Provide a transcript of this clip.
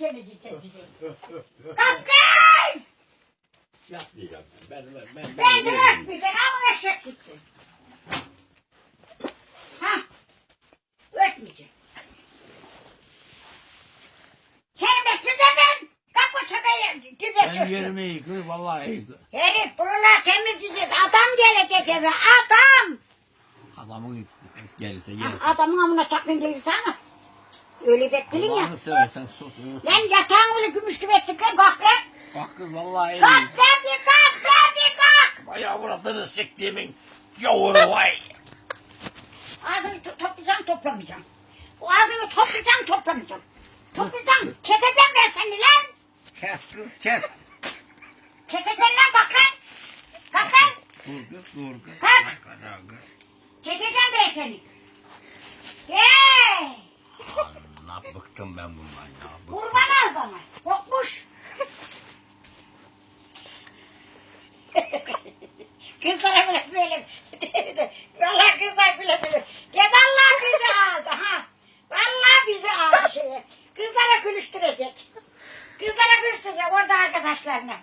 Bizi. Kalk kız! Yapmayacağım. Ben ben ben. Ben de ben- öpmeyeceksin ama eşek gitsin. Ha? Öpmeyeceksin. Seni bekleyeceğim ben. Kalk o çabaya Ben gidiyorsun. yerimi kız vallahi kız. Herif buralar temizleyeceğiz. Adam gelecek eve. Adam. Adamın gelirse gelsin. Adamın amına sakın değil sana. Öyle bekledin ya. Allah'ını seversen sus. Lan yatağın öyle gümüş gibi ettik lan. Kalk lan. Bak kız vallahi iyi. Kalk lan bir kalk lan bir kalk. Bayağı vuradını siktiğimin yavru vay. Ağzını to- toplayacağım toplamayacağım. O ağzını toplayacağım toplamayacağım. Toplayacağım. Keseceğim ben seni lan. Kes kız kes. Keseceğim lan kalk lan. Kalk lan. Dur kız dur kız. Kalk. Kız. Keseceğim ben seni. Bıktım ben bundan ya. Bıktım. Kurban al bana. Kokmuş. Kızlara bile böyle. Vallahi kızlar bile böyle. Ya vallahi bizi aldı ha. Vallahi bizi aldı şeye. Kızlara gülüştürecek. Kızlara gülüştürecek orada arkadaşlarına.